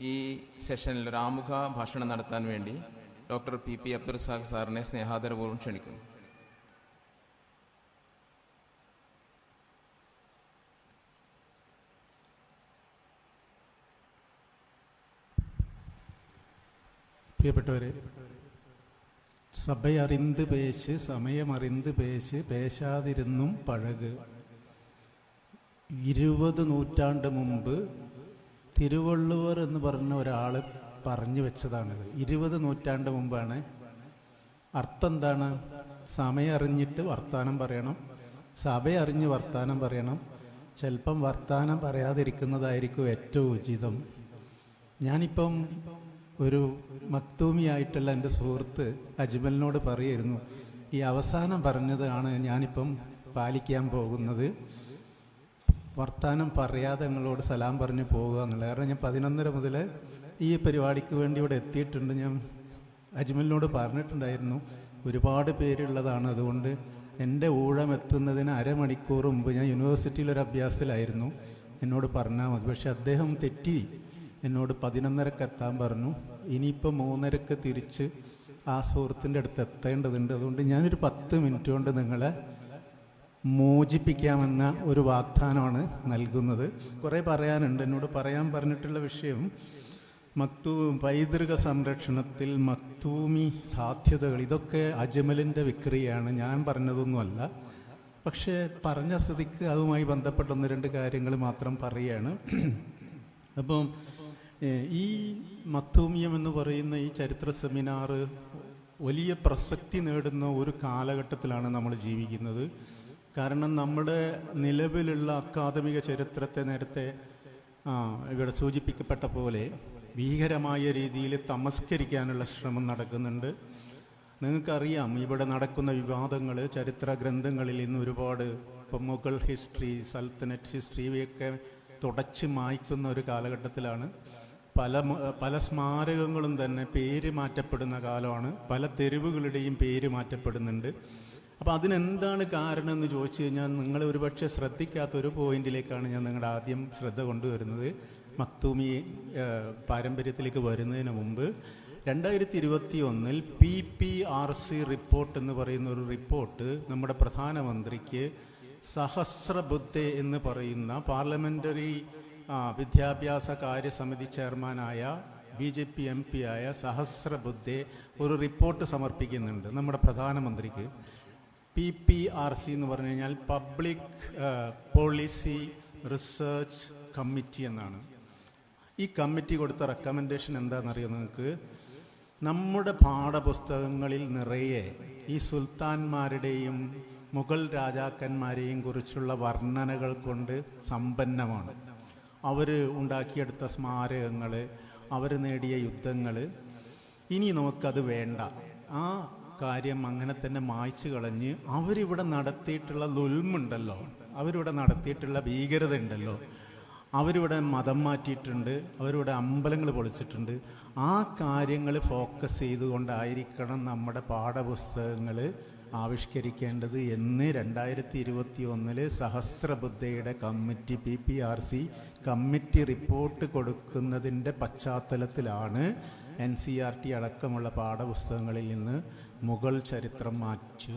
ഈ സെഷനിൽ ഒരു ആമുഖ ഭാഷണം നടത്താൻ വേണ്ടി ഡോക്ടർ പി പി അബ്ദുൽ സാഖ് സാറിനെ സ്നേഹാദരപൂർവം ക്ഷണിക്കുന്നു. പ്രിയപ്പെട്ടവരെ സഭയറിന്ത് പേശ് സമയമറിന്ത് പേശ് പേശാതിരുന്നും പഴക്. ഇരുപത് നൂറ്റാണ്ട് മുമ്പ് തിരുവള്ളുവർ എന്ന് പറഞ്ഞ ഒരാൾ പറഞ്ഞു വെച്ചതാണിത്. ഇരുപത് നൂറ്റാണ്ട് മുമ്പാണ്. അർത്ഥം എന്താണ്? സമയം അറിഞ്ഞിട്ട് വർത്താനം പറയണം. സഭ അറിഞ്ഞ് വർത്താനം പറയണം. ചിലപ്പം വർത്താനം പറയാതിരിക്കുന്നതായിരിക്കും ഏറ്റവും ഉചിതം. ഞാനിപ്പം ഒരു മക്തൂമിയായിട്ടുള്ള എന്റെ സുഹൃത്ത് അജ്മലിനോട് പറയായിരുന്നു ഈ അവസാനം പറഞ്ഞതാണ് ഞാനിപ്പം പാലിക്കാൻ പോകുന്നത്. വർത്താനം പറയാതെ നിങ്ങളോട് സലാം പറഞ്ഞ് പോകുക എന്നുള്ളത്. കാരണം ഞാൻ പതിനൊന്നര മുതൽ ഈ പരിപാടിക്ക് വേണ്ടി ഇവിടെ എത്തിയിട്ടുണ്ട്. ഞാൻ അജ്മലിനോട് പറഞ്ഞിട്ടുണ്ടായിരുന്നു ഒരുപാട് പേരുള്ളതാണ്. അതുകൊണ്ട് എന്റെ ഊഴം എത്തുന്നതിന് അരമണിക്കൂർ മുമ്പ് ഞാൻ യൂണിവേഴ്സിറ്റിയിൽ ഒരു അഭ്യാസത്തിലായിരുന്നു. എന്നോട് പറഞ്ഞാൽ മതി. പക്ഷെ അദ്ദേഹം തെറ്റി എന്നോട് പതിനൊന്നരക്ക് എത്താൻ പറഞ്ഞു. ഇനിയിപ്പോൾ മൂന്നരക്ക് തിരിച്ച് ആ സുഹൃത്തിന്റെ അടുത്ത് എത്തേണ്ടതുണ്ട്. അതുകൊണ്ട് ഞാനൊരു പത്ത് മിനിറ്റ് കൊണ്ട് നിങ്ങളെ മോചിപ്പിക്കാമെന്ന ഒരു വാഗ്ദാനമാണ് നൽകുന്നത്. കുറേ പറയാനുണ്ട്. എന്നോട് പറയാൻ പറഞ്ഞിട്ടുള്ള വിഷയം മക്തൂ പൈതൃക സംരക്ഷണത്തിൽ മക്തൂമി സാധ്യതകൾ ഇതൊക്കെ അജ്മലിന്റെ വിക്രിയാണ് ഞാൻ പറഞ്ഞതൊന്നുമല്ല. പക്ഷേ പറഞ്ഞ സ്ഥിതിക്ക് അതുമായി ബന്ധപ്പെട്ട ഒന്ന് രണ്ട് കാര്യങ്ങൾ മാത്രം പറയുകയാണ്. അപ്പം ഈ മത്തൂമിയം എന്ന് പറയുന്ന ഈ ചരിത്ര സെമിനാറ് വലിയ പ്രസക്തി നേടുന്ന ഒരു കാലഘട്ടത്തിലാണ് നമ്മൾ ജീവിക്കുന്നത്. കാരണം നമ്മുടെ നിലവിലുള്ള അക്കാദമിക ചരിത്രത്തെ നേരത്തെ ഇവിടെ സൂചിപ്പിക്കപ്പെട്ട പോലെ ഭീകരമായ രീതിയിൽ തമസ്കരിക്കാനുള്ള ശ്രമം നടക്കുന്നുണ്ട്. നിങ്ങൾക്കറിയാം ഇവിടെ നടക്കുന്ന വിവാദങ്ങൾ ചരിത്ര ഗ്രന്ഥങ്ങളിൽ ഇന്ന് ഒരുപാട് ഇപ്പം മുഗൾ ഹിസ്റ്ററി സൽത്തനറ്റ് ഹിസ്റ്ററി ഇവയൊക്കെ തുടച്ച് മായ്ക്കുന്ന ഒരു കാലഘട്ടത്തിലാണ്. പല പല സ്മാരകങ്ങളും തന്നെ പേര് മാറ്റപ്പെടുന്ന കാലമാണ്. പല തെരുവുകളുടെയും പേര് മാറ്റപ്പെടുന്നുണ്ട്. അപ്പോൾ അതിനെന്താണ് കാരണം എന്ന് ചോദിച്ചു കഴിഞ്ഞാൽ നിങ്ങൾ ഒരുപക്ഷെ ശ്രദ്ധിക്കാത്ത ഒരു പോയിന്റിലേക്കാണ് ഞാൻ നിങ്ങളുടെ ആദ്യം ശ്രദ്ധ കൊണ്ടുവരുന്നത്. മക്തൂമി പാരമ്പര്യത്തിലേക്ക് വരുന്നതിന് മുമ്പ് രണ്ടായിരത്തി ഇരുപത്തി ഒന്നിൽ P P R C report എന്ന് പറയുന്ന ഒരു റിപ്പോർട്ട് നമ്മുടെ പ്രധാനമന്ത്രിക്ക് സഹസ്രബുദ്ധ എന്ന് പറയുന്ന പാർലമെന്ററി വിദ്യാഭ്യാസ കാര്യസമിതി ചെയർമാനായ B J P M P ആയ സഹസ്രബുദ്ധെ ഒരു റിപ്പോർട്ട് സമർപ്പിക്കുന്നുണ്ട് നമ്മുടെ പ്രധാനമന്ത്രിക്ക്. പി പി ആർ സി എന്ന് പറഞ്ഞു കഴിഞ്ഞാൽ പബ്ലിക് പോളിസി റിസർച്ച് കമ്മിറ്റി എന്നാണ്. ഈ കമ്മിറ്റി കൊടുത്ത റെക്കമെൻഡേഷൻ എന്താണെന്നറിയോ നിങ്ങൾക്ക്? നമ്മുടെ പാഠപുസ്തകങ്ങളിൽ നിറയെ ഈ സുൽത്താൻമാരുടെയും മുഗൾ രാജാക്കന്മാരെയും കുറിച്ചുള്ള വർണനകൾ കൊണ്ട് സമ്പന്നമാണ്. അവർ ഉണ്ടാക്കിയെടുത്ത സ്മാരകങ്ങൾ അവർ നേടിയ യുദ്ധങ്ങൾ ഇനി നമുക്കത് വേണ്ട. ആ കാര്യം അങ്ങനെ തന്നെ മായ്ച്ചു കളഞ്ഞ് അവരിവിടെ നടത്തിയിട്ടുള്ള ലുൽമുണ്ടല്ലോ. അവരിവിടെ നടത്തിയിട്ടുള്ള ഭീകരത ഉണ്ടല്ലോ അവരിവിടെ മതം മാറ്റിയിട്ടുണ്ട്. അവരിവിടെ അമ്പലങ്ങൾ പൊളിച്ചിട്ടുണ്ട്. ആ കാര്യങ്ങൾ ഫോക്കസ് ചെയ്തുകൊണ്ടായിരിക്കണം നമ്മുടെ പാഠപുസ്തകങ്ങൾ ആവിഷ്കരിക്കേണ്ടത് എന്ന് രണ്ടായിരത്തി ഇരുപത്തി ഒന്നിൽ സഹസ്രബുദ്ധയുടെ committee P P R C committee report കൊടുക്കുന്നതിന്റെ പശ്ചാത്തലത്തിലാണ് എൻ സി ആർ ടി അടക്കമുള്ള പാഠപുസ്തകങ്ങളിൽ നിന്ന് മുഗൾ ചരിത്രം മാറ്റി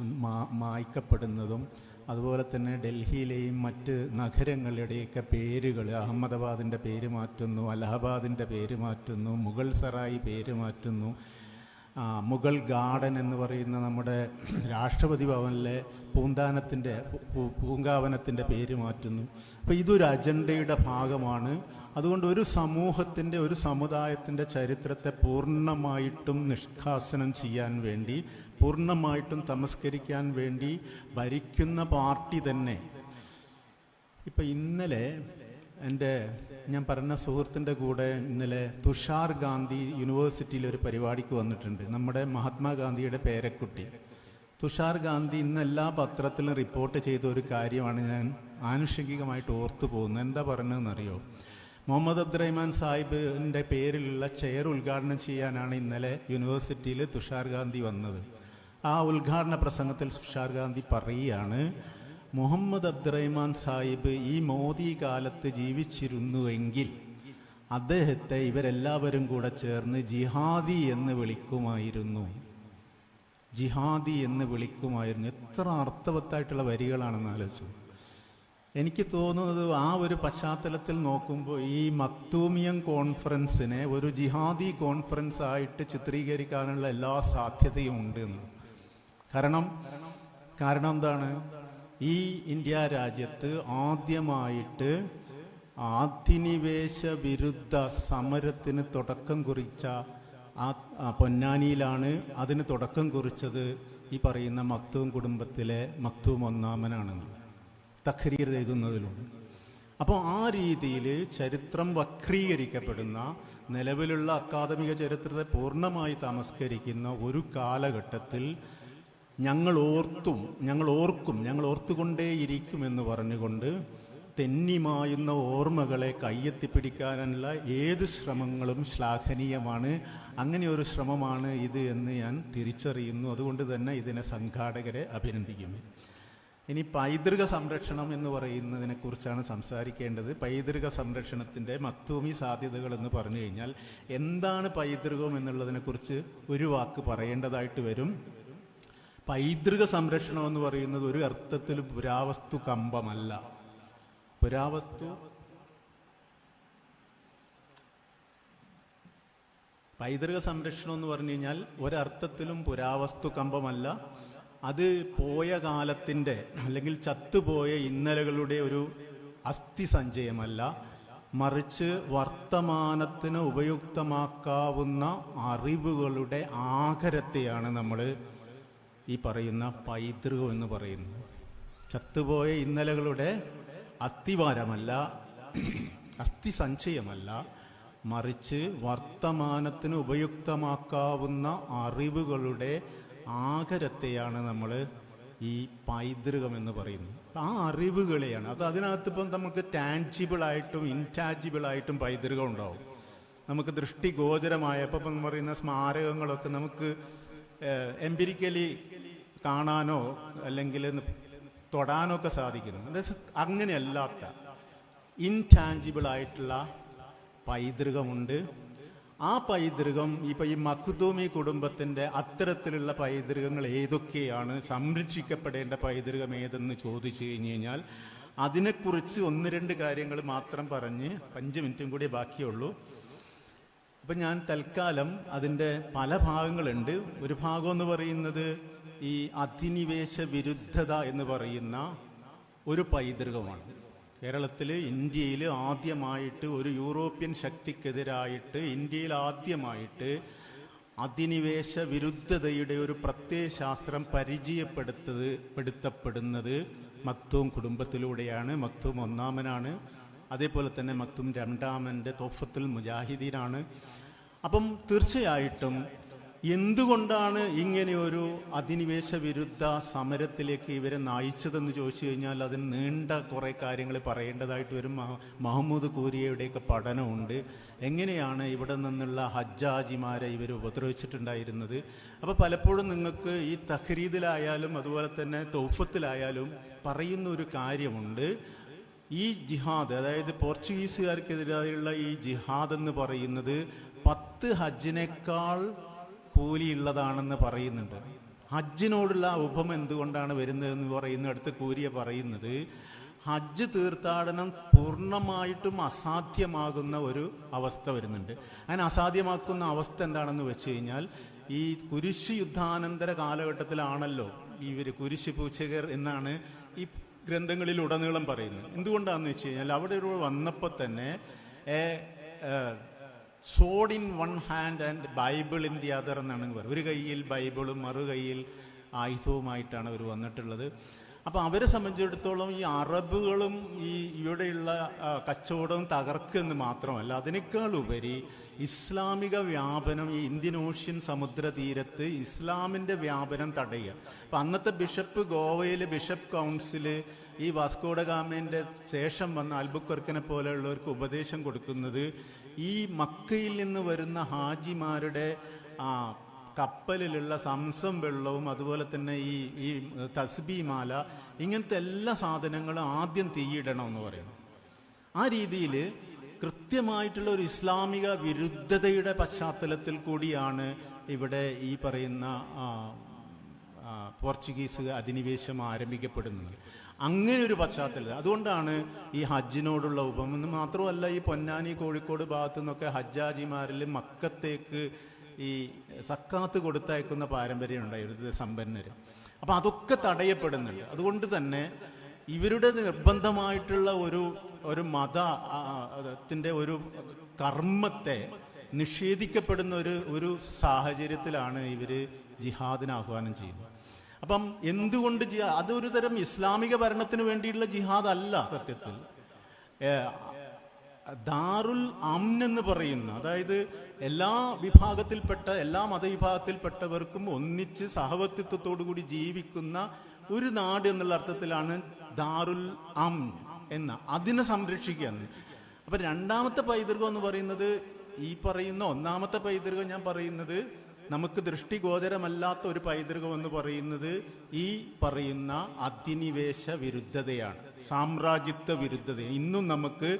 മായ്ക്കപ്പെടുന്നതും അതുപോലെ തന്നെ ഡൽഹിയിലെയും മറ്റ് നഗരങ്ങളുടെയൊക്കെ പേരുകൾ അഹമ്മദാബാദിന്റെ പേര് മാറ്റുന്നു അലഹബാദിന്റെ പേര് മാറ്റുന്നു മുഗൾ സറായി പേര് മാറ്റുന്നു. മുഗൾ ഗാർഡൻ എന്ന് പറയുന്ന നമ്മുടെ രാഷ്ട്രപതി ഭവനിലെ പൂന്താനത്തിന്റെ പൂങ്കാവനത്തിന്റെ പേര് മാറ്റുന്നു. അപ്പോൾ ഇതൊരു അജണ്ടയുടെ ഭാഗമാണ്. അതുകൊണ്ട് ഒരു സമൂഹത്തിന്റെ ഒരു സമുദായത്തിന്റെ ചരിത്രത്തെ പൂർണമായിട്ടും നിഷ്കാസനം ചെയ്യാൻ വേണ്ടി പൂർണമായിട്ടും തമസ്കരിക്കാൻ വേണ്ടി ഭരിക്കുന്ന പാർട്ടി തന്നെ. ഇപ്പം ഇന്നലെ എന്റെ ഞാൻ പറഞ്ഞ സുഹൃത്തിന്റെ കൂടെ ഇന്നലെ തുഷാർ ഗാന്ധി യൂണിവേഴ്സിറ്റിയിൽ ഒരു പരിപാടിക്ക് വന്നിട്ടുണ്ട്. നമ്മുടെ മഹാത്മാഗാന്ധിയുടെ പേരക്കുട്ടി. തുഷാർ ഗാന്ധി ഇന്ന് എല്ലാ പത്രത്തിലും റിപ്പോർട്ട് ചെയ്ത ഒരു കാര്യമാണ് ഞാൻ ആനുഷംഗികമായിട്ട് ഓർത്തു പോകുന്നത് എന്താ പറഞ്ഞതെന്നറിയോ? മുഹമ്മദ് അബ്ദുറഹ്മാൻ സാഹിബിന്റെ പേരിലുള്ള ചെയർ ഉദ്ഘാടനം ചെയ്യാനാണ് ഇന്നലെ യൂണിവേഴ്സിറ്റിയിൽ തുഷാർ ഗാന്ധി വന്നത്. ആ ഉദ്ഘാടന പ്രസംഗത്തിൽ തുഷാർ ഗാന്ധി പറയുകയാണ് മുഹമ്മദ് അബ്ദുറഹ്മാൻ സാഹിബ് ഈ മോദി കാലത്ത് ജീവിച്ചിരുന്നുവെങ്കിൽ അദ്ദേഹത്തെ ഇവരെല്ലാവരും കൂടെ ചേർന്ന് ജിഹാദി എന്ന് വിളിക്കുമായിരുന്നു. ജിഹാദി എന്ന് വിളിക്കുമായിരുന്നു. എത്ര അർത്ഥവത്തായിട്ടുള്ള വരികളാണെന്ന് ആലോചിച്ചു. എനിക്ക് തോന്നുന്നത് ആ ഒരു പശ്ചാത്തലത്തിൽ നോക്കുമ്പോൾ ഈ മക്തൂമിയം കോൺഫറൻസിനെ ഒരു ജിഹാദി കോൺഫറൻസ് ആയിട്ട് ചിത്രീകരിക്കാനുള്ള എല്ലാ സാധ്യതയും ഉണ്ട് എന്ന്. കാരണം കാരണം എന്താണ്? ഈ ഇന്ത്യ രാജ്യത്ത് ആദ്യമായിട്ട് ആധിനിവേശ വിരുദ്ധ സമരത്തിന് തുടക്കം കുറിച്ച ആ പൊന്നാനിയിലാണ് അതിന് തുടക്കം കുറിച്ചത് ഈ പറയുന്ന മക്തൂം കുടുംബത്തിലെ മക്തൂം ഒന്നാമനാണെന്ന്. തഖരീർ എഴുതുന്നതിലുണ്ട് അപ്പോൾ ആ രീതിയിൽ ചരിത്രം വക്രീകരിക്കപ്പെടുന്ന നിലവിലുള്ള അക്കാദമിക ചരിത്രത്തെ പൂർണമായി തമസ്കരിക്കുന്ന ഒരു കാലഘട്ടത്തിൽ ഞങ്ങൾ ഓർത്തും ഞങ്ങൾ ഓർക്കും ഞങ്ങൾ ഓർത്തുകൊണ്ടേയിരിക്കുമെന്ന് പറഞ്ഞുകൊണ്ട് തെന്നിമായുന്ന ഓർമ്മകളെ കയ്യെത്തിപ്പിടിക്കാനുള്ള ഏത് ശ്രമങ്ങളും ശ്ലാഘനീയമാണ്. അങ്ങനെ ഒരു ശ്രമമാണ് ഇത് എന്ന് ഞാൻ തിരിച്ചറിയുന്നു. അതുകൊണ്ട് തന്നെ ഇതിനെ സംഘാടകരെ അഭിനന്ദിക്കുന്നു. ഇനി പൈതൃക സംരക്ഷണം എന്ന് പറയുന്നതിനെ കുറിച്ചാണ് സംസാരിക്കേണ്ടത്. പൈതൃക സംരക്ഷണത്തിന്റെ മക്തൂമി സാധ്യതകൾ എന്ന് പറഞ്ഞു കഴിഞ്ഞാൽ എന്താണ് പൈതൃകം എന്നുള്ളതിനെക്കുറിച്ച് ഒരു വാക്ക് പറയേണ്ടതായിട്ട് വരും. പൈതൃക സംരക്ഷണം എന്ന് പറയുന്നത് ഒരു അർത്ഥത്തിൽ പുരാവസ്തു കമ്പമല്ല. പുരാവസ്തു പൈതൃക സംരക്ഷണം എന്ന് പറഞ്ഞു കഴിഞ്ഞാൽ ഒരർത്ഥത്തിലും പുരാവസ്തു കമ്പമല്ല. അത് പോയ കാലത്തിന്റെ അല്ലെങ്കിൽ ചത്തുപോയ ഇന്നലകളുടെ ഒരു അസ്ഥി സഞ്ചയമല്ല. മറിച്ച് വർത്തമാനത്തിന് ഉപയുക്തമാക്കാവുന്ന അറിവുകളുടെ ആകരത്തെയാണ് നമ്മൾ ഈ പറയുന്ന പൈതൃകം എന്ന് പറയുന്നത്. ചത്തുപോയ ഇന്നലകളുടെ അസ്ഥിവാരമല്ല അസ്ഥി സഞ്ചയമല്ല. മറിച്ച് വർത്തമാനത്തിന് ഉപയുക്തമാക്കാവുന്ന അറിവുകളുടെ ആകരത്തെയാണ് നമ്മൾ ഈ പൈതൃകം എന്ന് പറയുന്നത്. ആ അറിവുകളെയാണ്. അത് അതിനകത്ത് ഇപ്പം നമുക്ക് ടാൻജിബിളായിട്ടും ആയിട്ടും പൈതൃകം ഉണ്ടാവും. നമുക്ക് ദൃഷ്ടിഗോചരമായ ഇപ്പം ഇപ്പം പറയുന്ന സ്മാരകങ്ങളൊക്കെ നമുക്ക് എംപിരിക്കലി കാണാനോ അല്ലെങ്കിൽ തൊടാനോ ഒക്കെ സാധിക്കുന്നു അത് അങ്ങനെയല്ലാത്ത ഇൻടാഞ്ചിബിൾ ആയിട്ടുള്ള പൈതൃകമുണ്ട്. ആ പൈതൃകം ഇപ്പൊ ഈ മഖ്ദൂമി കുടുംബത്തിന്റെ അത്തരത്തിലുള്ള പൈതൃകങ്ങൾ ഏതൊക്കെയാണ്? സംരക്ഷിക്കപ്പെടേണ്ട പൈതൃകം ഏതെന്ന് ചോദിച്ചു കഴിഞ്ഞു കഴിഞ്ഞാൽ അതിനെക്കുറിച്ച് ഒന്ന് രണ്ട് കാര്യങ്ങൾ മാത്രം പറഞ്ഞ് അഞ്ച് മിനിറ്റും കൂടി ബാക്കിയുള്ളൂ. അപ്പം ഞാൻ തൽക്കാലം അതിന്റെ പല ഭാഗങ്ങളുണ്ട്. ഒരു ഭാഗം എന്ന് പറയുന്നത് ഈ അധിനിവേശ വിരുദ്ധത എന്ന് പറയുന്ന ഒരു പൈതൃകമാണ്. കേരളത്തിൽ ഇന്ത്യയിൽ ആദ്യമായിട്ട് ഒരു യൂറോപ്യൻ ശക്തിക്കെതിരായിട്ട് ഇന്ത്യയിൽ ആദ്യമായിട്ട് അധിനിവേശ വിരുദ്ധതയുടെ ഒരു പ്രത്യയശാസ്ത്രം പരിചയപ്പെടുത്തത് പെടുത്തപ്പെടുന്നത് മക്തൂം കുടുംബത്തിലൂടെയാണ്. മക്തൂം ഒന്നാമനാണ്. അതേപോലെ തന്നെ മക്തൂം രണ്ടാമന്റെ തോഫത്തുൽ മുജാഹിദീനാണ്. അപ്പം തീർച്ചയായിട്ടും എന്തുകൊണ്ടാണ് ഇങ്ങനെ ഒരു അധിനിവേശ വിരുദ്ധ സമരത്തിലേക്ക് ഇവരെ നയിച്ചതെന്ന് ചോദിച്ചു കഴിഞ്ഞാൽ അതിന് നീണ്ട കുറേ കാര്യങ്ങൾ പറയേണ്ടതായിട്ട് വരും. മഹ- മഹമ്മൂദ് കൂരിയയുടെയൊക്കെ പഠനമുണ്ട്. എങ്ങനെയാണ് ഇവിടെ നിന്നുള്ള ഹജ്ജാജിമാരെ ഇവർ ഉപദ്രവിച്ചിട്ടുണ്ടായിരുന്നത്? അപ്പോൾ പലപ്പോഴും നിങ്ങൾക്ക് ഈ തഹ്രീദിലായാലും അതുപോലെ തന്നെ തൗഫത്തിലായാലും പറയുന്ന ഒരു കാര്യമുണ്ട്. ഈ ജിഹാദ് അതായത് പോർച്ചുഗീസുകാർക്കെതിരായുള്ള ഈ ജിഹാദ് എന്ന് പറയുന്നത് പത്ത് ഹജ്ജിനേക്കാൾ കൂലിയുള്ളതാണെന്ന് പറയുന്നുണ്ട്. ഹജ്ജിനോടുള്ള ഉപമ എന്തുകൊണ്ടാണ് വരുന്നതെന്ന് പറയുന്നിടത്ത് കൂരിയ പറയുന്നത് ഹജ്ജ് തീർത്ഥാടനം പൂർണമായിട്ടും അസാധ്യമാകുന്ന ഒരു അവസ്ഥ വരുന്നുണ്ട്. അങ്ങനെ അസാധ്യമാക്കുന്ന അവസ്ഥ എന്താണെന്ന് വെച്ച് കഴിഞ്ഞാൽ ഈ കുരിശ് യുദ്ധാനന്തര കാലഘട്ടത്തിലാണല്ലോ ഇവർ കുരിശ് പൂച്ചകർ എന്നാണ് ഈ ഗ്രന്ഥങ്ങളിൽ ഉടനീളം പറയുന്നത്. എന്തുകൊണ്ടാണെന്ന് വെച്ച് കഴിഞ്ഞാൽ അവിടെ ഒരു വന്നപ്പോൾ തന്നെ sword in one hand and Bible in the other എന്നാണ് പറയുന്നത് ഒരു കയ്യിൽ ബൈബിളും മറു കയ്യിൽ ആയുധവുമായിട്ടാണ് അവർ വന്നിട്ടുള്ളത്. അപ്പോൾ അവരെ സംബന്ധിച്ചിടത്തോളം ഈ അറബുകളും ഈ ഇവിടെയുള്ള കച്ചവടവും തകർക്കുമെന്ന് മാത്രമല്ല അതിനേക്കാൾ ഉപരി ഇസ്ലാമിക വ്യാപനം ഈ ഇന്ത്യൻ ഓഷ്യൻ സമുദ്രതീരത്ത് ഇസ്ലാമിന്റെ വ്യാപനം തടയുക. അപ്പം അന്നത്തെ ബിഷപ്പ് ഗോവയിലെ ബിഷപ്പ് കൗൺസിൽ ഈ വാസ്കോഡ ഗാമേന്റെ ശേഷം വന്ന അൽബുക്കർക്കിനെ പോലെയുള്ളവർക്ക് ഉപദേശം കൊടുക്കുന്നത് ഈ മക്കയിൽ നിന്ന് വരുന്ന ഹാജിമാരുടെ ആ കപ്പലിലുള്ള സംസം വെള്ളവും അതുപോലെ തന്നെ ഈ ഈ തസ്ബി മാല ഇങ്ങനത്തെ എല്ലാ സാധനങ്ങളും ആദ്യം തീയിടണം എന്ന് പറയുന്നു. ആ രീതിയിൽ കൃത്യ കൃത്യമായിട്ടുള്ള ഒരു ഇസ്ലാമിക വിരുദ്ധതയുടെ പശ്ചാത്തലത്തിൽ കൂടിയാണ് ഇവിടെ ഈ പറയുന്ന പോർച്ചുഗീസ് അധിനിവേശം ആരംഭിക്കപ്പെടുന്നത്. അങ്ങനെ ഒരു പശ്ചാത്തലം അതുകൊണ്ടാണ് ഈ ഹജ്ജിനോടുള്ള ഉപമെന്ന് മാത്രമല്ല ഈ പൊന്നാനി കോഴിക്കോട് ഭാഗത്തു നിന്നൊക്കെ ഹജ്ജാജിമാരിൽ മക്കത്തേക്ക് ഈ സക്കാത്ത് കൊടുത്തയക്കുന്ന പാരമ്പര്യം ഉണ്ടായിരുന്നു സമ്പന്നര്. അപ്പം അതൊക്കെ തടയപ്പെടുന്നുണ്ട്. അതുകൊണ്ട് തന്നെ ഇവരുടെ നിർബന്ധമായിട്ടുള്ള ഒരു ഒരു മത ആ, ഒരു കർമ്മത്തെ നിഷേധിക്കപ്പെടുന്ന ഒരു ഒരു സാഹചര്യത്തിലാണ് ഇവർ ജിഹാദിന് ആഹ്വാനം ചെയ്യുന്നത്. അപ്പം എന്തുകൊണ്ട് ജിഹാ അതൊരു തരം ഇസ്ലാമിക ഭരണത്തിന് വേണ്ടിയിട്ടുള്ള ജിഹാദ് അല്ല സത്യത്തിൽ ദാറുൽ അംൻ എന്ന് പറയുന്ന അതായത് എല്ലാ വിഭാഗത്തിൽപ്പെട്ട എല്ലാ മതവിഭാഗത്തിൽപ്പെട്ടവർക്കും ഒന്നിച്ച് സഹവർത്തിത്വത്തോടു കൂടി ജീവിക്കുന്ന ഒരു നാട് എന്നുള്ള അർത്ഥത്തിലാണ് ദാറുൽ അം എന്ന. അതിനെ സംരക്ഷിക്കുക അപ്പൊ രണ്ടാമത്തെ പൈതൃകം എന്ന് പറയുന്നത് ഈ പറയുന്ന ഒന്നാമത്തെ പൈതൃകം ഞാൻ പറയുന്നത് നമുക്ക് ദൃഷ്ടിഗോചരമല്ലാത്ത ഒരു പൈതൃകം എന്ന് പറയുന്നത് ഈ പറയുന്ന അധിനിവേശ വിരുദ്ധതയാണ് സാമ്രാജ്യത്വ വിരുദ്ധത. ഇന്നും നമുക്ക്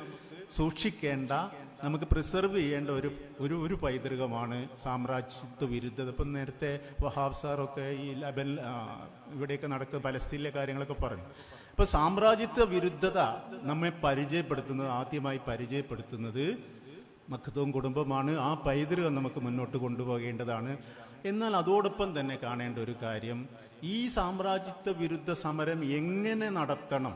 സൂക്ഷിക്കേണ്ട നമുക്ക് പ്രിസർവ് ചെയ്യേണ്ട ഒരു ഒരു ഒരു പൈതൃകമാണ് സാമ്രാജ്യത്വ വിരുദ്ധത. ഇപ്പം നേരത്തെ വഹാബ് സാറൊക്കെ ഈ ലബൻ ഇവിടെയൊക്കെ നടക്കുന്ന പലസ്തീനിലെ കാര്യങ്ങളൊക്കെ പറഞ്ഞു. അപ്പോൾ സാമ്രാജ്യത്വ വിരുദ്ധത നമ്മെ പരിചയപ്പെടുത്തുന്നത് ആദ്യമായി പരിചയപ്പെടുത്തുന്നത് മക്കത്തവും കുടുംബമാണ്. ആ പൈതൃകം നമുക്ക് മുന്നോട്ട് കൊണ്ടുപോകേണ്ടതാണ്. എന്നാൽ അതോടൊപ്പം തന്നെ കാണേണ്ട ഒരു കാര്യം ഈ സാമ്രാജ്യത്വ വിരുദ്ധ സമരം എങ്ങനെ നടത്തണം?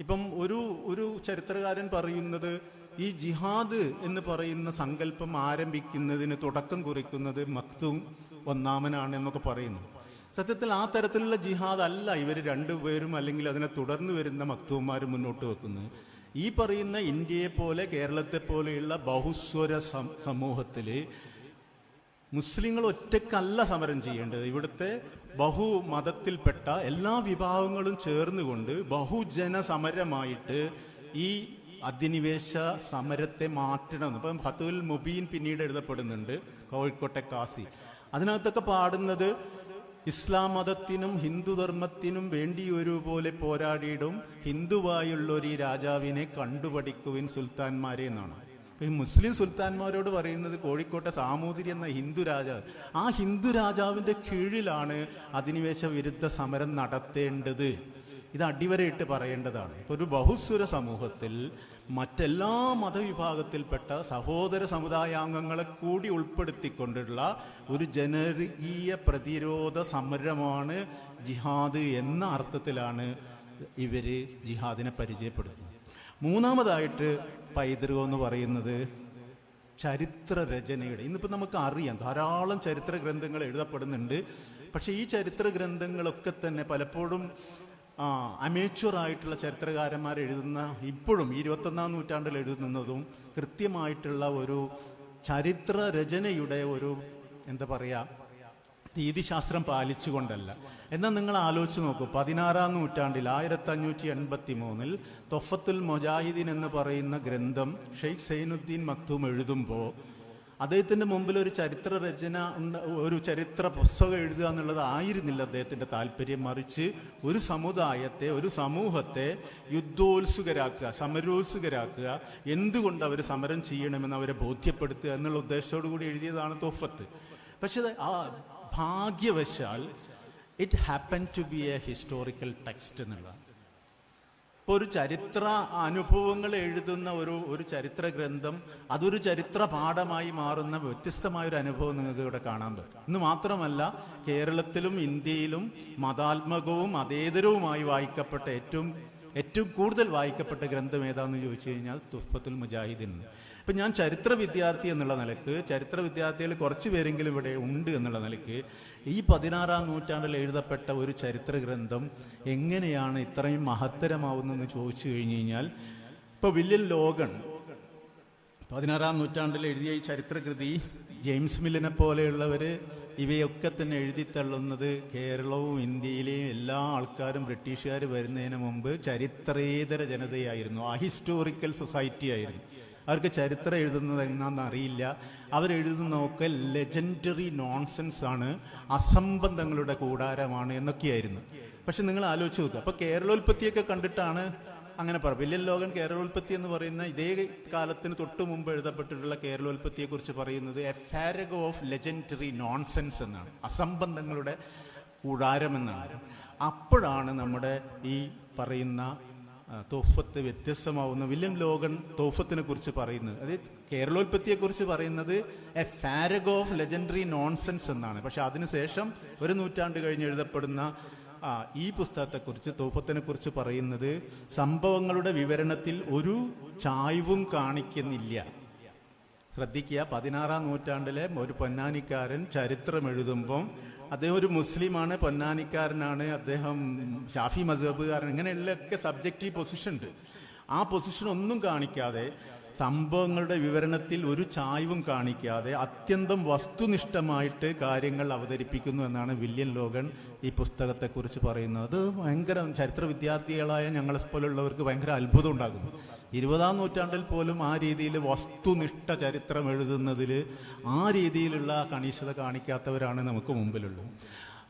ഇപ്പം ഒരു ഒരു ചരിത്രകാരൻ പറയുന്നത് ഈ ജിഹാദ് എന്ന് പറയുന്ന സങ്കല്പം ആരംഭിക്കുന്നതിന് തുടക്കം കുറിക്കുന്നത് മക്തും ഒന്നാമനാണ് എന്നൊക്കെ പറയുന്നു. സത്യത്തിൽ ആ തരത്തിലുള്ള ജിഹാദ് അല്ല ഇവർ രണ്ടുപേരും അല്ലെങ്കിൽ അതിനെ തുടർന്ന് വരുന്ന മക്തൂമാർ മുന്നോട്ട് വെക്കുന്നത്. ഈ പറയുന്ന ഇന്ത്യയെ പോലെ കേരളത്തെ പോലെയുള്ള ബഹുസ്വര സമൂഹത്തിൽ മുസ്ലിങ്ങൾ ഒറ്റക്കല്ല സമരം ചെയ്യേണ്ടത്. ഇവിടുത്തെ ബഹുമതത്തിൽപ്പെട്ട എല്ലാ വിഭാഗങ്ങളും ചേർന്നുകൊണ്ട് ബഹുജന സമരമായിട്ട് ഈ അധിനിവേശ സമരത്തെ മാറ്റണം. ഇപ്പം ഫത്തുൽ മുബീൻ പിന്നീട് എഴുതപ്പെടുന്നുണ്ട് കോഴിക്കോട്ടെ കാസി. അതിനകത്തൊക്കെ പാടുന്നത് ഇസ്ലാം മതത്തിനും ഹിന്ദുധർമ്മത്തിനും വേണ്ടി ഒരുപോലെ പോരാടിയിടും ഹിന്ദുവായുള്ള ഒരു രാജാവിനെ കണ്ടുപഠിക്കുവിൻ സുൽത്താൻമാരെ എന്നാണ്. ഈ മുസ്ലിം സുൽത്താൻമാരോട് പറയുന്നത് കോഴിക്കോട്ടെ സാമൂതിരി എന്ന ഹിന്ദു രാജാവ്. ആ ഹിന്ദു രാജാവിന്റെ കീഴിലാണ് അധിനിവേശ വിരുദ്ധ സമരം നടത്തേണ്ടത്. ഇത് അടിവരയിട്ട് പറയേണ്ടതാണ്. ഇപ്പോൾ ഒരു ബഹുസ്വര സമൂഹത്തിൽ മറ്റെല്ലാ മതവിഭാഗത്തിൽപ്പെട്ട സഹോദര സമുദായാംഗങ്ങളെ കൂടി ഉൾപ്പെടുത്തിക്കൊണ്ടുള്ള ഒരു ജനകീയ പ്രതിരോധ സമരമാണ് ജിഹാദ് എന്ന അർത്ഥത്തിലാണ് ഇവർ ജിഹാദിനെ പരിചയപ്പെടുത്തുന്നത്. മൂന്നാമതായിട്ട് പൈതൃകം എന്ന് പറയുന്നത് ചരിത്ര രചനയുടെ ഇന്നിപ്പോൾ നമുക്ക് അറിയാം ധാരാളം ചരിത്ര ഗ്രന്ഥങ്ങൾ എഴുതപ്പെടുന്നുണ്ട്. പക്ഷേ ഈ ചരിത്ര ഗ്രന്ഥങ്ങളൊക്കെ തന്നെ പലപ്പോഴും ആ, ആയിട്ടുള്ള ചരിത്രകാരന്മാർ എഴുതുന്ന ഇപ്പോഴും ഇരുപത്തൊന്നാം നൂറ്റാണ്ടിൽ എഴുതുന്നതും കൃത്യമായിട്ടുള്ള ഒരു ചരിത്ര രചനയുടെ ഒരു എന്താ പറയുക രീതിശാസ്ത്രം പാലിച്ചുകൊണ്ടല്ല. എന്നാൽ നിങ്ങൾ ആലോചിച്ച് നോക്കൂ പതിനാറാം നൂറ്റാണ്ടിൽ ആയിരത്തി അഞ്ഞൂറ്റി എൺപത്തി മൂന്നിൽ തൊഫത്തുൽ മൊജാഹിദീൻ എന്ന് പറയുന്ന ഗ്രന്ഥം ഷെയ്ഖ് സൈനുദ്ദീൻ മക്തൂം എഴുതുമ്പോൾ അദ്ദേഹത്തിന്റെ മുമ്പിൽ ഒരു ചരിത്ര രചന ഒരു ചരിത്ര പുസ്തകം എഴുതുക എന്നുള്ളത് ആയിരുന്നില്ല അദ്ദേഹത്തിന്റെ താല്പര്യം. മറിച്ച് ഒരു സമുദായത്തെ ഒരു സമൂഹത്തെ യുദ്ധോത്സുകരാക്കുക സമരോത്സുകരാക്കുക എന്തുകൊണ്ട് അവർ സമരം ചെയ്യണമെന്ന് അവരെ ബോധ്യപ്പെടുത്തുക എന്നുള്ള ഉദ്ദേശത്തോടു കൂടി എഴുതിയതാണ് തോഫത്ത്. പക്ഷേ ആ ഭാഗ്യവശാൽ it happen to be a historical text എന്നുള്ളതാണ്. ഇപ്പോൾ ഒരു ചരിത്ര അനുഭവങ്ങൾ എഴുതുന്ന ഒരു ഒരു ചരിത്ര ഗ്രന്ഥം അതൊരു ചരിത്ര പാഠമായി മാറുന്ന വ്യത്യസ്തമായ ഒരു അനുഭവം നിങ്ങൾക്ക് ഇവിടെ കാണാൻ പറ്റും. ഇന്ന് മാത്രമല്ല കേരളത്തിലും ഇന്ത്യയിലും മതാത്മകവും മതേതരവുമായി വായിക്കപ്പെട്ട ഏറ്റവും ഏറ്റവും കൂടുതൽ വായിക്കപ്പെട്ട ഗ്രന്ഥം ഏതാണെന്ന് ചോദിച്ചു കഴിഞ്ഞാൽ തുഫത്തുൽ മുജാഹിദിൻ. അപ്പം ഞാൻ ചരിത്ര വിദ്യാർത്ഥി എന്നുള്ള നിലയ്ക്ക് ചരിത്ര വിദ്യാർത്ഥികൾ കുറച്ച് പേരെങ്കിലും ഇവിടെ ഉണ്ട് എന്നുള്ള നിലയ്ക്ക് ഈ പതിനാറാം നൂറ്റാണ്ടിൽ എഴുതപ്പെട്ട ഒരു ചരിത്ര ഗ്രന്ഥം എങ്ങനെയാണ് ഇത്രയും മഹത്തരമാവുന്നതെന്ന് ചോദിച്ചു കഴിഞ്ഞു കഴിഞ്ഞാൽ ഇപ്പോൾ വില്യൻ ലോഗൺ പതിനാറാം നൂറ്റാണ്ടിൽ എഴുതിയ ഈ ചരിത്രകൃതി ജെയിംസ് മില്ലിനെ പോലെയുള്ളവർ ഇവയൊക്കെ തന്നെ എഴുതി തള്ളുന്നത് കേരളവും ഇന്ത്യയിലെയും എല്ലാ ആൾക്കാരും ബ്രിട്ടീഷുകാർ വരുന്നതിന് മുമ്പ് ചരിത്രേതര ജനതയായിരുന്നു അഹിസ്റ്റോറിക്കൽ സൊസൈറ്റി ആയിരുന്നു. അവർക്ക് ചരിത്രം എഴുതുന്നത് എന്നാന്ന് അറിയില്ല അവരെഴുതുന്നതൊക്കെ ലെജൻഡറി നോൺസെൻസ് ആണ്. അസംബന്ധങ്ങളുടെ കൂടാരമാണ് എന്നൊക്കെയായിരുന്നു. പക്ഷെ നിങ്ങൾ ആലോചിച്ച് നോക്കുക അപ്പൊ കേരളോൽപ്പത്തിയൊക്കെ കണ്ടിട്ടാണ് അങ്ങനെ പറ. വില്യൻ ലോകൻ കേരളോൽപ്പത്തി എന്ന് പറയുന്ന ഇതേ കാലത്തിന് തൊട്ട് മുമ്പ് എഴുതപ്പെട്ടിട്ടുള്ള കേരളോൽപ്പത്തിയെ കുറിച്ച് പറയുന്നത് a farrago of legendary nonsense എന്നാണ്. അസംബന്ധങ്ങളുടെ കൂടാരമെന്നാണ്. അപ്പോഴാണ് നമ്മുടെ ഈ പറയുന്ന തോഫത്ത് വ്യത്യസ്തമാവുന്ന വില്യം ലോഗൻ തോഫത്തിനെ കുറിച്ച് പറയുന്നത്. അത് കേരളോൽപ്പത്തിയെ കുറിച്ച് പറയുന്നത് a farrago of legendary nonsense എന്നാണ്. പക്ഷെ അതിനുശേഷം ഒരു നൂറ്റാണ്ട് കഴിഞ്ഞ് എഴുതപ്പെടുന്ന ഈ പുസ്തകത്തെക്കുറിച്ച് തോഫത്തിനെ കുറിച്ച് പറയുന്നത് സംഭവങ്ങളുടെ വിവരണത്തിൽ ഒരു ചായ്വും കാണിക്കുന്നില്ല. ശ്രദ്ധിക്കുക പതിനാറാം നൂറ്റാണ്ടിലെ ഒരു പൊന്നാനിക്കാരൻ ചരിത്രം എഴുതുമ്പം അദ്ദേഹം ഒരു മുസ്ലിമാണ് പൊന്നാനിക്കാരനാണ് അദ്ദേഹം ഷാഫി മസബുകാരൻ ഇങ്ങനെയുള്ളൊക്കെ സബ്ജക്റ്റീവ് പൊസിഷൻ ഉണ്ട്. ആ പൊസിഷൻ ഒന്നും കാണിക്കാതെ സംഭവങ്ങളുടെ വിവരണത്തിൽ ഒരു ചായ്വും കാണിക്കാതെ അത്യന്തം വസ്തുനിഷ്ഠമായിട്ട് കാര്യങ്ങൾ അവതരിപ്പിക്കുന്നു എന്നാണ് വില്യം ലോഗൻ ഈ പുസ്തകത്തെക്കുറിച്ച് പറയുന്നത്. അത് ഭയങ്കര ചരിത്ര വിദ്യാർത്ഥികളായ ഞങ്ങളെ പോലുള്ളവർക്ക് ഭയങ്കര അത്ഭുതം ഉണ്ടാകുന്നു ഇരുപതാം നൂറ്റാണ്ടിൽ പോലും ആ രീതിയിൽ വസ്തുനിഷ്ഠ ചരിത്രം എഴുതുന്നതിൽ ആ രീതിയിലുള്ള കണിശത കാണിക്കാത്തവരാണ് നമുക്ക് മുമ്പിലുള്ളത്.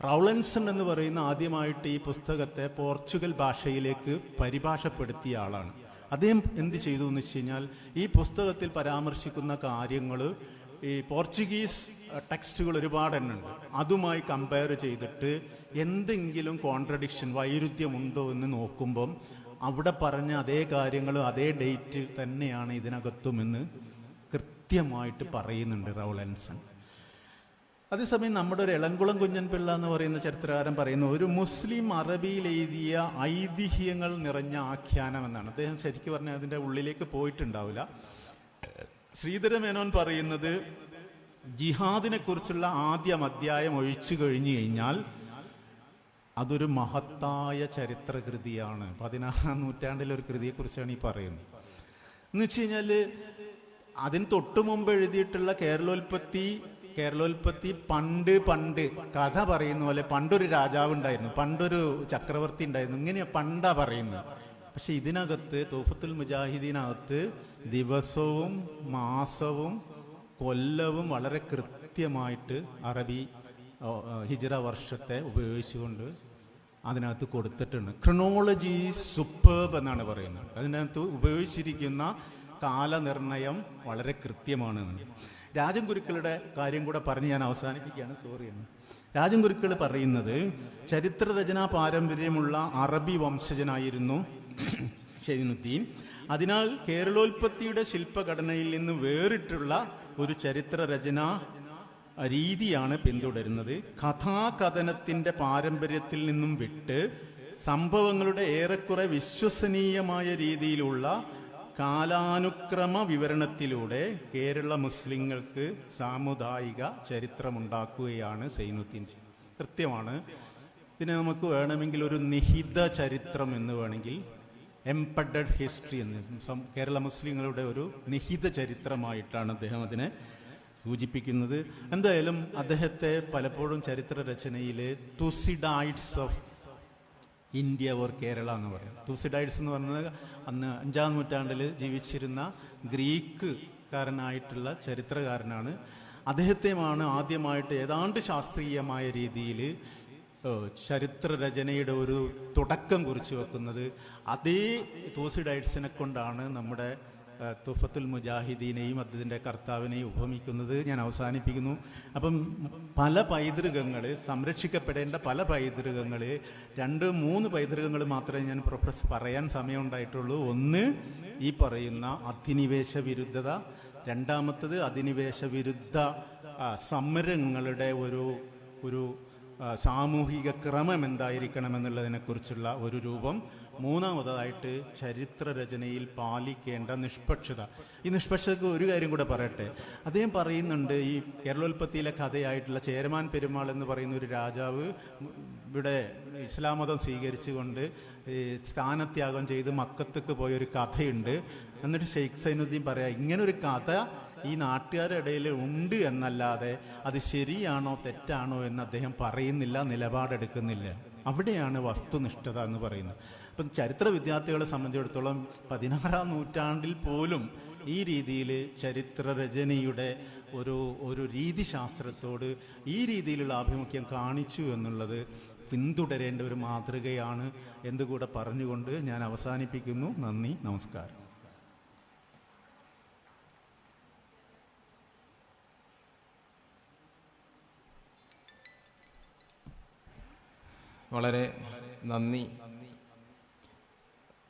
റൗളൻസൺ എന്ന് പറയുന്ന ആദ്യമായിട്ട് ഈ പുസ്തകത്തെ പോർച്ചുഗൽ ഭാഷയിലേക്ക് പരിഭാഷപ്പെടുത്തിയ ആളാണ്. അദ്ദേഹം എന്ത് ചെയ്തു എന്ന് വെച്ച് കഴിഞ്ഞാൽ ഈ പുസ്തകത്തിൽ പരാമർശിക്കുന്ന കാര്യങ്ങൾ ഈ പോർച്ചുഗീസ് ടെക്സ്റ്റുകൾ ഒരുപാട് അതുമായി കമ്പയർ ചെയ്തിട്ട് എന്തെങ്കിലും കോൺട്രഡിക്ഷൻ വൈരുദ്ധ്യമുണ്ടോ എന്ന് നോക്കുമ്പം അവിടെ പറഞ്ഞ അതേ കാര്യങ്ങൾ അതേ ഡേറ്റ് തന്നെയാണ് ഇതിനകത്തുമെന്ന് കൃത്യമായിട്ട് പറയുന്നുണ്ട് റൗളൻസൺ അതേസമയം നമ്മുടെ ഒരു ഇളംകുളം കുഞ്ഞൻ പിള്ള എന്ന് പറയുന്ന ചരിത്രകാരൻ പറയുന്നു ഒരു മുസ്ലിം അറബിയിൽ എഴുതിയ ഐതിഹ്യങ്ങൾ നിറഞ്ഞ ആഖ്യാനം എന്നാണ്. അദ്ദേഹം ശരിക്കും പറഞ്ഞാൽ അതിന്റെ ഉള്ളിലേക്ക് പോയിട്ടുണ്ടാവില്ല. ശ്രീധര മേനോൻ പറയുന്നത് ജിഹാദിനെ കുറിച്ചുള്ള ആദ്യം അധ്യായം ഒഴിച്ചു കഴിഞ്ഞു കഴിഞ്ഞാൽ അതൊരു മഹത്തായ ചരിത്രകൃതിയാണ്. പതിനാറാം നൂറ്റാണ്ടിലെ ഒരു കൃതിയെക്കുറിച്ചാണ് ഈ പറയുന്നത്. എന്ന് വെച്ച് കഴിഞ്ഞാൽ അതിന് തൊട്ടു മുമ്പ് എഴുതിയിട്ടുള്ള കേരളോൽപ്പത്തി കേരളോൽപ്പത്തി പണ്ട് പണ്ട് കഥ പറയുന്ന പോലെ പണ്ടൊരു രാജാവ് ഉണ്ടായിരുന്നു പണ്ടൊരു ചക്രവർത്തി ഉണ്ടായിരുന്നു ഇങ്ങനെയാ പണ്ടാ പറയുന്നത്. പക്ഷെ ഇതിനകത്ത് തോഫത്തുൽ മുജാഹിദീനകത്ത് ദിവസവും മാസവും കൊല്ലവും വളരെ കൃത്യമായിട്ട് അറബി ഹിജറ വർഷത്തെ ഉപയോഗിച്ചുകൊണ്ട് അതിനകത്ത് കൊടുത്തിട്ടുണ്ട്. ക്രൊണോളജി സൂപ്പർബ് എന്നാണ് പറയുന്നത്. അതിനകത്ത് ഉപയോഗിച്ചിരിക്കുന്ന കാലനിർണയം വളരെ കൃത്യമാണ്. രാജൻ ഗുരുക്കളുടെ കാര്യം കൂടെ പറഞ്ഞ് ഞാൻ അവസാനിപ്പിക്കുകയാണ്. സോറി എന്ന് രാജൻ ഗുരുക്കൾ പറയുന്നത് ചരിത്രരചനാ പാരമ്പര്യമുള്ള അറബി വംശജനായിരുന്നു ഷെയ്നുദ്ദീൻ. അതിനാൽ കേരളോൽപ്പത്തിയുടെ ശില്പഘടനയിൽ നിന്ന് വേറിട്ടുള്ള ഒരു ചരിത്രരചന രീതിയാണ് പിന്തുടരുന്നത്. കഥാകഥനത്തിന്റെ പാരമ്പര്യത്തിൽ നിന്നും വിട്ട് സംഭവങ്ങളുടെ ഏറെക്കുറെ വിശ്വസനീയമായ രീതിയിലുള്ള കാലാനുക്രമ വിവരണത്തിലൂടെ കേരള മുസ്ലിങ്ങൾക്ക് സാമുദായിക ചരിത്രമുണ്ടാക്കുകയാണ് സൈനുദ്ദീൻ. കൃത്യമാണ് ഇതിനെ നമുക്ക് വേണമെങ്കിൽ ഒരു നിഹിത ചരിത്രം എന്ന് വേണമെങ്കിൽ എംപഡഡ് ഹിസ്റ്ററി എന്ന് കേരള മുസ്ലിങ്ങളുടെ ഒരു നിഹിത ചരിത്രമായിട്ടാണ് അദ്ദേഹം അതിനെ സൂചിപ്പിക്കുന്നത് എന്തായാലും അദ്ദേഹത്തെ പലപ്പോഴും ചരിത്ര രചനയിലെ Thucydides of India or Kerala എന്ന് പറയും. തൂസിഡൈഡ്സ് എന്ന് പറയുന്നത് അന്ന് അഞ്ചാം നൂറ്റാണ്ടിൽ ജീവിച്ചിരുന്ന ഗ്രീക്ക് കാരനായിട്ടുള്ള ചരിത്രകാരനാണ്. അദ്ദേഹത്തെയാണ് ആദ്യമായിട്ട് ഏതാണ്ട് ശാസ്ത്രീയമായ രീതിയിൽ ചരിത്ര രചനയുടെ ഒരു തുടക്കം കുറിച്ച് വെക്കുന്നത്. അതേ തൂസിഡൈഡ്സിനെ കൊണ്ടാണ് നമ്മുടെ തുഫത്തുൽ മുജാഹിദീനെയും അദ്ദേഹത്തിന്റെ കർത്താവിനെയും ഉപമിക്കുന്നത് ഞാൻ അവസാനിപ്പിക്കുന്നു. അപ്പം പല പൈതൃകങ്ങൾ സംരക്ഷിക്കപ്പെടേണ്ട പല പൈതൃകങ്ങൾ രണ്ട് മൂന്ന് പൈതൃകങ്ങൾ മാത്രമേ ഞാൻ പ്രൊഫസ് പറയാൻ സമയമുണ്ടായിട്ടുള്ളൂ. ഒന്ന് ഈ പറയുന്ന അധിനിവേശ വിരുദ്ധത. രണ്ടാമത്തത് അധിനിവേശ വിരുദ്ധ സമരങ്ങളുടെ ഒരു ഒരു സാമൂഹിക ക്രമം എന്തായിരിക്കണം എന്നുള്ളതിനെക്കുറിച്ചുള്ള ഒരു രൂപം. മൂന്നാമതായിട്ട് ചരിത്ര രചനയിൽ പാലിക്കേണ്ട നിഷ്പക്ഷത. ഈ നിഷ്പക്ഷതക്ക് ഒരു കാര്യം കൂടെ പറയട്ടെ. അദ്ദേഹം പറയുന്നുണ്ട് ഈ കേരളോൽപ്പത്തിയിലെ കഥയായിട്ടുള്ള ചേരമാൻ പെരുമാൾ എന്ന് പറയുന്ന ഒരു രാജാവ് ഇവിടെ ഇസ്ലാം മതം സ്വീകരിച്ചുകൊണ്ട് സ്ഥാനത്യാഗം ചെയ്ത് മക്കത്തേക്ക് പോയൊരു കഥയുണ്ട്. എന്നിട്ട് ഷെയ്ഖ് സൈനുദ്ദീൻ പറയാ ഇങ്ങനൊരു കഥ ഈ നാട്ടുകാരുടെ ഇടയിൽ ഉണ്ട് എന്നല്ലാതെ അത് ശരിയാണോ തെറ്റാണോ എന്ന് അദ്ദേഹം പറയുന്നില്ല നിലപാടെടുക്കുന്നില്ല. അവിടെയാണ് വസ്തുനിഷ്ഠത എന്ന് പറയുന്നത്. അപ്പം ചരിത്ര വിദ്യാർത്ഥികളെ സംബന്ധിച്ചിടത്തോളം പതിനാറാം നൂറ്റാണ്ടിൽ പോലും ഈ രീതിയിൽ ചരിത്ര രചനയുടെ ഒരു ഒരു രീതിശാസ്ത്രത്തോട് ഈ രീതിയിലുള്ള ആഭിമുഖ്യം കാണിച്ചു എന്നുള്ളത് പിന്തുടരേണ്ട ഒരു മാതൃകയാണ് എന്തുകൂടെ പറഞ്ഞുകൊണ്ട് ഞാൻ അവസാനിപ്പിക്കുന്നു. നന്ദി നമസ്കാരം. വളരെ നന്ദി.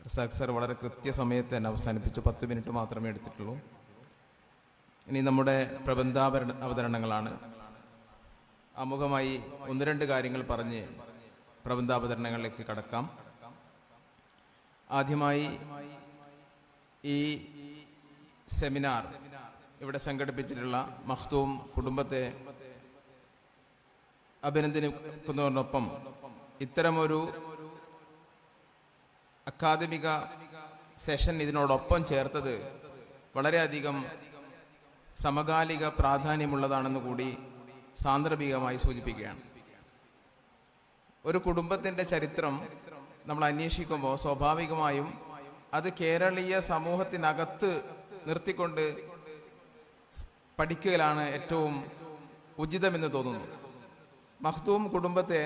റസാഖ് സർ വളരെ കൃത്യസമയത്ത് തന്നെ അവസാനിപ്പിച്ചു. പത്ത് മിനിറ്റ് മാത്രമേ എടുത്തിട്ടുള്ളൂ. ഇനി നമ്മുടെ പ്രബന്ധാവരണ അവതരണങ്ങളാണ്. അമുഖമായി ഒന്ന് രണ്ട് കാര്യങ്ങൾ പറഞ്ഞ് പ്രബന്ധാവതരണങ്ങളിലേക്ക് കടക്കാം. ആദ്യമായി ഈ സെമിനാർ ഇവിടെ സംഘടിപ്പിച്ചിട്ടുള്ള മഹ്തൂം കുടുംബത്തെ അഭിനന്ദനിക്കുന്നതിനൊപ്പം ഇത്തരമൊരു അക്കാദമിക സെഷൻ ഇതിനോടൊപ്പം ചേർത്തത് വളരെയധികം സമകാലിക പ്രാധാന്യമുള്ളതാണെന്ന് കൂടി സാന്ദർഭികമായി സൂചിപ്പിക്കുകയാണ്. ഒരു കുടുംബത്തിന്റെ ചരിത്രം നമ്മൾ അന്വേഷിക്കുമ്പോൾ സ്വാഭാവികമായും അത് കേരളീയ സമൂഹത്തിനകത്ത് നിർത്തിക്കൊണ്ട് പഠിക്കുകയാണ് ഏറ്റവും ഉചിതമെന്ന് തോന്നുന്നു. മഖ്തൂം കുടുംബത്തെ